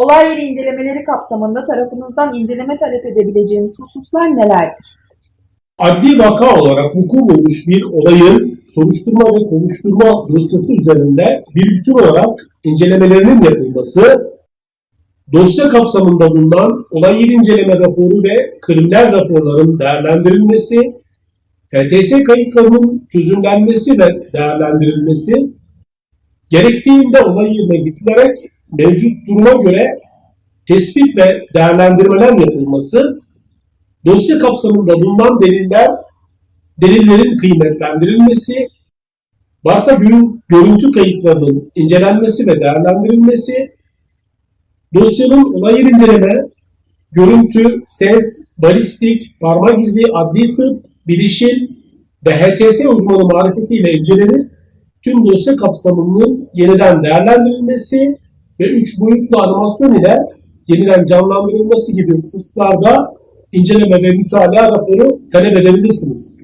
Olay yeri incelemeleri kapsamında tarafınızdan inceleme talep edebileceğimiz hususlar nelerdir? Adli vaka olarak vuku bulmuş bir olayın soruşturma ve konuşturma dosyası üzerinde bir bütün olarak incelemelerinin yapılması, dosya kapsamında bulunan olay yeri inceleme raporu ve kriminal raporların değerlendirilmesi, HTS kayıtlarının çözümlenmesi ve değerlendirilmesi, gerektiğinde olay yerine gidilerek mevcut duruma göre tespit ve değerlendirmeler yapılması, dosya kapsamında bulunan deliller, delillerin kıymetlendirilmesi, varsa görün- görüntü kayıtlarının incelenmesi ve değerlendirilmesi, dosyanın olay inceleme, görüntü, ses, balistik, parmak izi, adli tıp, bilişim ve HTS uzmanı marifetiyle incelenip tüm dosya kapsamının yeniden değerlendirilmesi ve üç boyutlu animasyon ile yeniden canlandırılması gibi hususlarda inceleme ve mütalaa raporu talep edebilirsiniz.